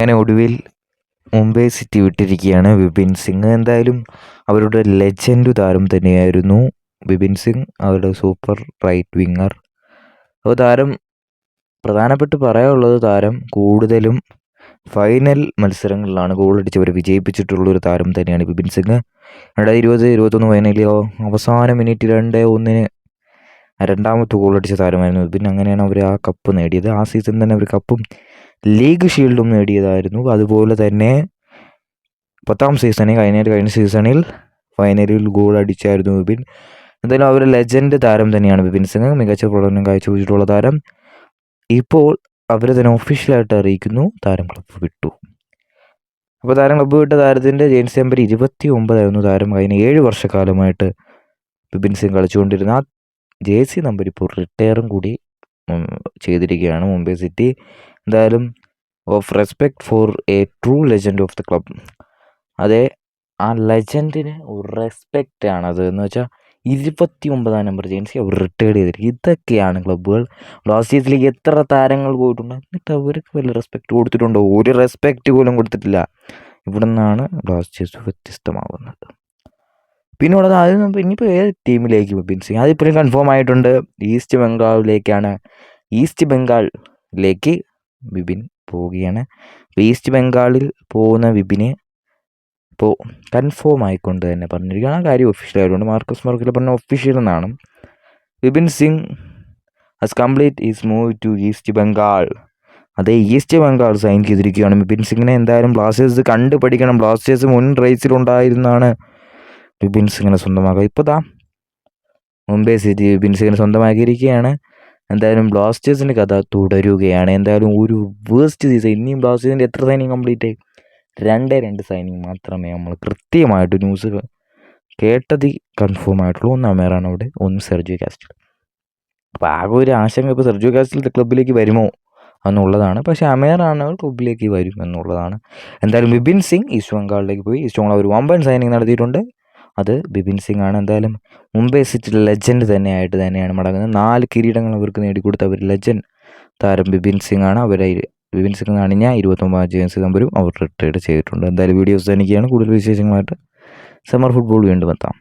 അങ്ങനെ ഒടുവിൽ മുംബൈ സിറ്റി വിട്ടിരിക്കുകയാണ് വിപിൻ സിംഗ്. എന്തായാലും അവരുടെ ലെജൻഡ് താരം തന്നെയായിരുന്നു വിപിൻ സിംഗ് അവരുടെ സൂപ്പർ റൈറ്റ് വിങ്ങർ അപ്പോൾ താരം പ്രധാനപ്പെട്ട് പറയാനുള്ളത് താരം കൂടുതലും ഫൈനൽ മത്സരങ്ങളിലാണ് ഗോളടിച്ചവർ വിജയിപ്പിച്ചിട്ടുള്ള ഒരു താരം തന്നെയാണ് വിപിൻ സിംഗ്. രണ്ടായിരത്തി ഇരുപത് ഇരുപത്തൊന്ന് ഫൈനലിലോ അവസാന മിനിറ്റ് രണ്ട് ഒന്നിന് രണ്ടാമത്തെ ഗോളടിച്ച താരമായിരുന്നു വിപിൻ. അങ്ങനെയാണ് അവർ ആ കപ്പ് നേടിയത്. ആ സീസൺ തന്നെ അവർ കപ്പും ലീഗ് ഷീൽഡും നേടിയതായിരുന്നു. അതുപോലെ തന്നെ പത്താം സീസണിൽ കഴിഞ്ഞ കഴിഞ്ഞ സീസണിൽ ഫൈനലിൽ ഗോൾ അടിച്ചായിരുന്നു വിപിൻ. എന്തായാലും അവർ ലെജൻഡ് താരം തന്നെയാണ് വിപിൻ സിംഗ്. മികച്ച പ്രകടനം കാഴ്ചവെച്ചിട്ടുള്ള താരം. ഇപ്പോൾ അവർ തന്നെ ഒഫീഷ്യലായിട്ട് അറിയിക്കുന്നു. താരം ക്ലബ്ബ് വിട്ടു. അപ്പോൾ താരം ക്ലബ്ബ് വിട്ട താരത്തിന്റെ ജെയിൻസ് നമ്പർ ഇരുപത്തി ഒമ്പതായിരുന്നു താരം. കഴിഞ്ഞ ഏഴ് വർഷക്കാലമായിട്ട് വിപിൻ സിംഗ് കളിച്ചുകൊണ്ടിരുന്ന ആ ജേഴ്സി നമ്പർ ഇപ്പോൾ റിട്ടയറും കൂടി ചെയ്തിരിക്കുകയാണ് മുംബൈ സിറ്റി. എന്തായാലും of respect for a true legend of the club അതെ ആ ലെജൻഡിന് ഒരു റെസ്പെക്റ്റ് അത് എന്ന് വെച്ചാൽ ഇരുപത്തി ഒമ്പതാം നമ്പർ ജേൻസി അവർ റിട്ടയർഡ് ചെയ്തിരിക്കും ഇതൊക്കെയാണ് ക്ലബ്ബുകൾ ബ്ലാസ്റ്റേഴ്സിലേക്ക് എത്ര താരങ്ങൾ പോയിട്ടുണ്ട്? എന്നിട്ട് അവർക്ക് വല്ല റെസ്പെക്റ്റ് കൊടുത്തിട്ടുണ്ടോ? ഒരു റെസ്പെക്റ്റ് പോലും കൊടുത്തിട്ടില്ല. ഇവിടെ നിന്നാണ് ബ്ലാസ്റ്റേഴ്സ് വ്യത്യസ്തമാവുന്നത്. പിന്നെ ഉള്ളത് നമുക്ക് ഇനിയിപ്പോൾ ഏത് ടീമിലേക്ക് ബിൻസിങ് അതിപ്പോഴും കൺഫേം ആയിട്ടുണ്ട്. ഈസ്റ്റ് ബംഗാളിലേക്കാണ് ഈസ്റ്റ് ബംഗാളിലേക്ക് വിപിൻ പോവുകയാണ്. അപ്പോൾ ഈസ്റ്റ് ബംഗാളിൽ പോകുന്ന വിപിന് ഇപ്പോൾ കൺഫേം ആയിക്കൊണ്ട് തന്നെ പറഞ്ഞിരിക്കുകയാണ്. ആ കാര്യം ഒഫീഷ്യൽ ആയതുകൊണ്ട് മാർക്കസ് മാർക്കിൽ പറഞ്ഞ ഒഫീഷ്യൽ എന്നാണ്. Vipin Singh has complete his move to East Bengal അതേ ഈസ്റ്റ് ബംഗാൾ സൈൻ ചെയ്തിരിക്കുകയാണ് വിപിൻ സിംഗിനെ. എന്തായാലും ബ്ലാസ്റ്റേഴ്സ് കണ്ടു പഠിക്കണം. ബ്ലാസ്റ്റേഴ്സ് മുൻ റേസിലുണ്ടായിരുന്നാണ് വിപിൻ സിംഗിനെ സ്വന്തമാക്കുക. ഇപ്പോൾ താ മുംബൈ സിറ്റി വിപിൻ സിംഗിനെ സ്വന്തമാക്കിയിരിക്കുകയാണ്. എന്തായാലും ബ്ലാസ്റ്റേഴ്സിന്റെ കഥ തുടരുകയാണ്. എന്തായാലും ഒരു വേസ്റ്റ് സീസൺ ഇനിയും ബ്ലാസ്റ്റേഴ്സിന്റെ എത്ര സൈനിങ് കംപ്ലീറ്റ് ആയി രണ്ടേ രണ്ട് സൈനിങ് മാത്രമേ നമ്മൾ കൃത്യമായിട്ട് ന്യൂസ് കേട്ടത് കൺഫേം ആയിട്ടുള്ളൂ. ഒന്ന് അമേറാണ് അവിടെ ഒന്ന് സെർജിയോ കാസ്റ്റിൽ. അപ്പോൾ ആകെ ഒരു ആശങ്ക ഇപ്പോൾ സെർജിയോ കാസ്റ്റിൽ ക്ലബിലേക്ക് വരുമോ എന്നുള്ളതാണ്. പക്ഷേ അമേറാണ് ക്ലബിലേക്ക് വരും എന്നുള്ളതാണ്. എന്തായാലും വിപിൻ സിംഗ് ഈസ്റ്റ് ബംഗാളിലേക്ക് പോയി. ഈസ്റ്റ് ബംഗാൾ ഒരു വമ്പൻ സൈനിങ് നടത്തിയിട്ടുണ്ട്. അത് ബിപിൻ സിംഗ് ആണ് എന്തായാലും മുംബൈ സിറ്റി ലെജൻഡ് തന്നെയായിട്ട് തന്നെയാണ് മടങ്ങുന്നത്. നാല് കിരീടങ്ങൾ അവർക്ക് നേടിക്കൊടുത്ത അവർ ലെജൻഡ് താരം ബിപിൻ സിംഗ് ആണ് അവരെ ബിപിൻ സിംഗ് അണിഞ്ഞ ഇരുപത്തൊമ്പതാം ജേഴ്സി നമ്പരും അവർ റിട്ടയർഡ് ചെയ്തിട്ടുണ്ട്. എന്തായാലും വീഡിയോസ് തനിക്കാണ് കൂടുതൽ വിശേഷങ്ങളായിട്ട് സമ്മർ ഫുട്ബോൾ വീണ്ടും എത്താം.